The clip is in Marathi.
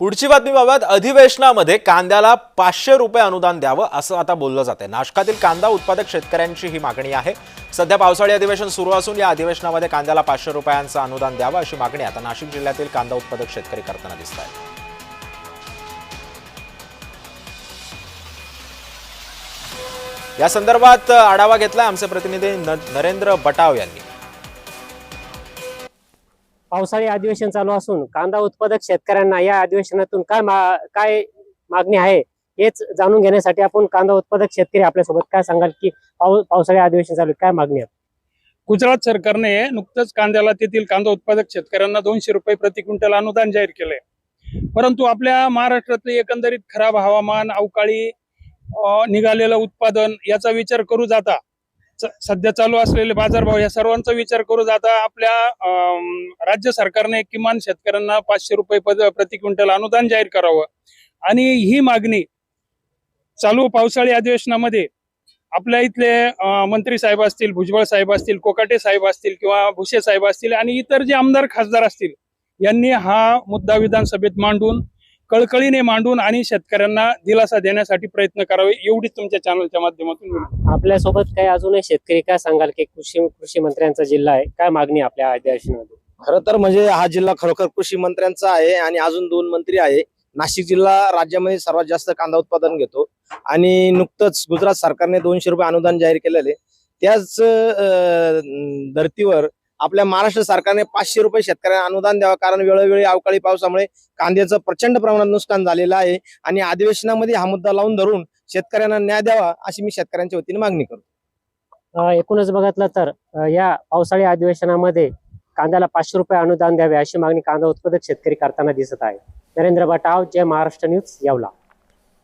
पुढची बातमीबाबत अधिवेशनामध्ये कांद्याला पाचशे रुपये अनुदान द्यावं असं आता बोललं जाते नाशकातील कांदा उत्पादक शेतकऱ्यांची ही मागणी आहे. सध्या पावसाळी अधिवेशन सुरू असून या अधिवेशनामध्ये कांद्याला पाचशे रुपयांचं अनुदान द्यावं अशी मागणी आता नाशिक जिल्ह्यातील कांदा उत्पादक शेतकरी करताना दिसत आहेत या संदर्भात आढावा घेतला आमचे प्रतिनिधी न- नरेंद्र बटाव यांनी. पावसाळी अधिवेशन चालू असून कांदा उत्पादक शेतकऱ्यांना या अधिवेशनातून काय मा- काय मागणी आहे हेच जाणून घेण्यासाठी आपण कांदा उत्पादक शेतकरी आपल्यासोबत काय सांगाल की पावसाळी अधिवेशन चालू काय मागणी आहे? गुजरात सरकारने नुकतंच कांद्याला तेथील कांदा उत्पादक शेतकऱ्यांना दोनशे रुपये प्रति क्विंटल अनुदान जाहीर केले परंतु आपल्या महाराष्ट्रातले एकंदरीत खराब हवामान अवकाळी निघालेलं उत्पादन याचा विचार करू जाता सध्या चालू असलेले बाजारभाव या सर्वांचा विचार करू जाता आपल्या अं, राज्य सरकारने किमान शेतकऱ्यांना पाचशे रुपये प्रति क्विंटल अनुदान जाहीर करावं. आणि ही मागणी चालू पावसाळी अधिवेशनामध्ये आपल्या इथले मंत्री साहेब असतील भुजबळ साहेब असतील कोकाटे साहेब असतील किंवा भुसे साहेब असतील आणि इतर जे आमदार खासदार असतील यांनी हा मुद्दा विधानसभेत मांडून कळकळीने मांडून आणि शेतकऱ्यांना दिलासा देण्यासाठी प्रयत्न करावे एवढीच तुमच्या चॅनलच्या माध्यमातून. आपल्यासोबत काही अजूनही शेतकरी काय सांगाल की कृषी कृषी मंत्र्यांचा जिल्हा आहे? काय मागणी आपल्या अधिवेशनामध्ये खरं तर म्हणजे हा जिल्हा खरोखर कृषी मंत्र्यांचा आहे आणि अजून दोन मंत्री आहे. नाशिक जिल्हा राज्यामध्ये सर्वात जास्त कांदा उत्पादन घेतो आणि नुकतंच गुजरात सरकारने दोनशे रुपये अनुदान जाहीर केलेले. त्याच धर्तीवर आपल्या महाराष्ट्र सरकारने पाचशे रुपये शेतकऱ्यांना अनुदान द्यावं कारण वेळोवेळी अवकाळी पावसामुळे कांद्याचं प्रचंड प्रमाणात नुकसान झालेलं आहे आणि अधिवेशनामध्ये हा मुद्दा लावून धरून शेतकऱ्यांना न्याय द्यावा अशी मी शेतकऱ्यांच्या वतीने मागणी करतो. अं, एकूणच बघितलं तर या पावसाळी अधिवेशनामध्ये कांद्याला पाचशे रुपये अनुदान द्यावे अशी मागणी कांदा उत्पादक शेतकरी करताना दिसत आहे. नरेंद्र बटाव जय महाराष्ट्र न्यूज येवला.